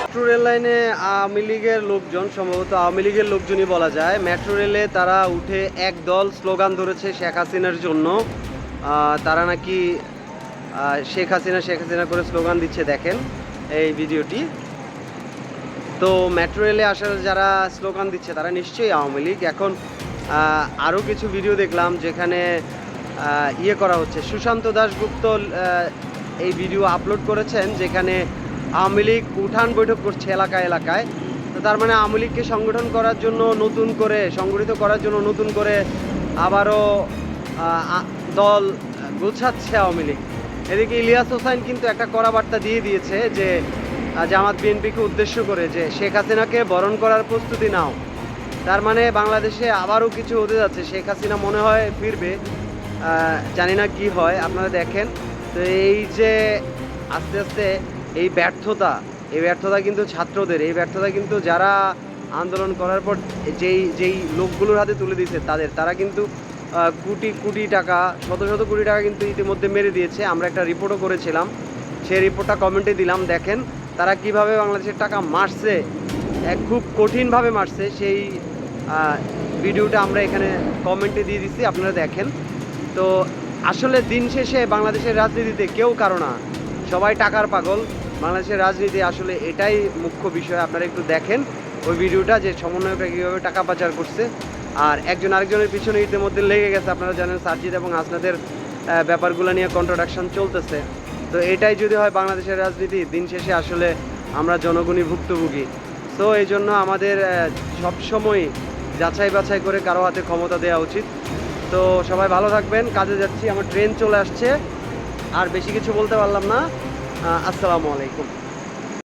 Metro rail লাইনে আওয়ামী লীগের লোকজন, সম্ভবত আওয়ামী লীগের লোকজনই বলা যায়। মেট্রো রেলে তারা উঠে এক দল স্লোগান ধরেছে শেখ হাসিনার জন্য। তারা নাকি শেখ হাসিনা শেখ হাসিনা করে স্লোগান দিচ্ছে, দেখেন এই ভিডিওটি। তো মেট্রো রেলে আসার যারা স্লোগান দিচ্ছে, তারা নিশ্চয়ই আওয়ামী লীগ। এখন আরও কিছু ভিডিও দেখলাম যেখানে ইয়ে করা হচ্ছে। সুশান্ত দাশগুপ্ত এই ভিডিও আপলোড করেছেন যেখানে আওয়ামী লীগ উঠান বৈঠক করছে এলাকায় এলাকায়। তো তার মানে আওয়ামী লীগকে সংগঠন করার জন্য নতুন করে, সংগঠিত করার জন্য নতুন করে আবারও দল গুছাচ্ছে আওয়ামী লীগ। এদিকে ইলিয়াস হোসাইন কিন্তু একটা কড়া বার্তা দিয়ে দিয়েছে যে জামাত বিএনপিকে উদ্দেশ্য করে যে শেখ হাসিনাকে বরণ করার প্রস্তুতি নাও। তার মানে বাংলাদেশে আবারও কিছু হতে যাচ্ছে। শেখ হাসিনা মনে হয় ফিরবে। জানি না কি হয়, আপনারা দেখেন। তো এই যে আস্তে আস্তে এই ব্যর্থতা এই ব্যর্থতা কিন্তু ছাত্রদের, এই ব্যর্থতা কিন্তু যারা আন্দোলন করার পর যেই যেই লোকগুলোর হাতে তুলে দিয়েছে তাদের, তারা কিন্তু কোটি কোটি টাকা, শত শত কোটি টাকা কিন্তু ইতিমধ্যে মেরে দিয়েছে। আমরা একটা রিপোর্টও করেছিলাম। সেই রিপোর্টটা কমেন্টে দিলাম। দেখেন তারা কীভাবে বাংলাদেশের টাকা মারছে খুব কঠিনভাবে মারছে সেই ভিডিওটা আমরা এখানে কমেন্টে দিয়ে দিচ্ছি, আপনারা দেখেন। তো আসলে দিন শেষে বাংলাদেশের রাজনীতিতে কেউ কারও না, সবাই টাকার পাগল। বাংলাদেশের রাজনীতি আসলে এটাই মুখ্য বিষয়, আপনারা একটু দেখেন ওই ভিডিওটা যে সমন্বয়করা কীভাবে টাকা পাচার করছে। আর একজন আরেকজনের পিছনে ইতিমধ্যে লেগে গেছে, আপনারা জানেন সার্জিদ এবং আসনাদের ব্যাপারগুলো নিয়ে কন্ট্রোডাকশন চলতেছে। তো এটাই যদি হয় বাংলাদেশের রাজনীতি, দিন শেষে আসলে আমরা জনগণই ভুক্তভোগী। তো এই জন্য আমাদের সবসময় যাচাই বাছাই করে কারও হাতে ক্ষমতা দেওয়া উচিত। তো সবাই ভালো থাকবেন, কাজে যাচ্ছি, আমার ট্রেন চলে আসছে। আর বেশি কিছু বলতে পারলাম না। আসসালামু আলাইকুম।